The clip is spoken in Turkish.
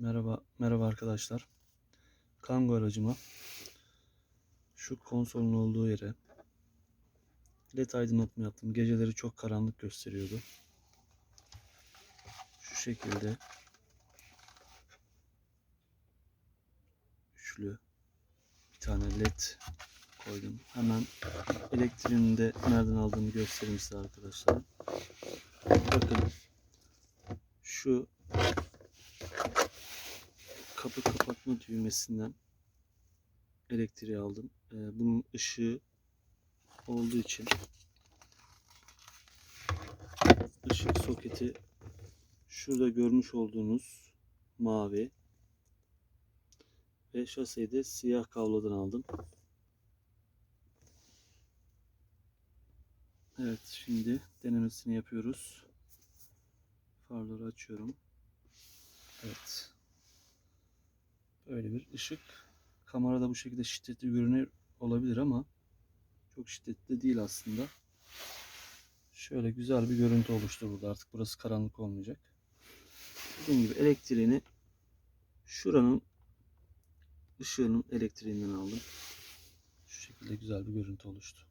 Merhaba, merhaba arkadaşlar. Kango aracıma şu konsolun olduğu yere led aydınlatma yaptım. Geceleri çok karanlık gösteriyordu. Şu şekilde üçlü bir tane led koydum. Hemen elektriğini de nereden aldığımı göstereyim size arkadaşlar. Bakın şu kapı kapatma düğmesinden elektriği aldım. Ee, bunun ışığı olduğu için ışık soketi şurada görmüş olduğunuz mavi ve şaseyi de siyah kablodan aldım. Evet şimdi denemesini yapıyoruz. Farları açıyorum. Evet. Böyle bir ışık. Kamerada bu şekilde şiddetli görünür olabilir ama çok şiddetli değil aslında. Şöyle güzel bir görüntü oluştu burada. Artık burası karanlık olmayacak. Dediğim gibi elektriğini şuranın ışığının elektriğinden aldım. Şu şekilde güzel bir görüntü oluştu.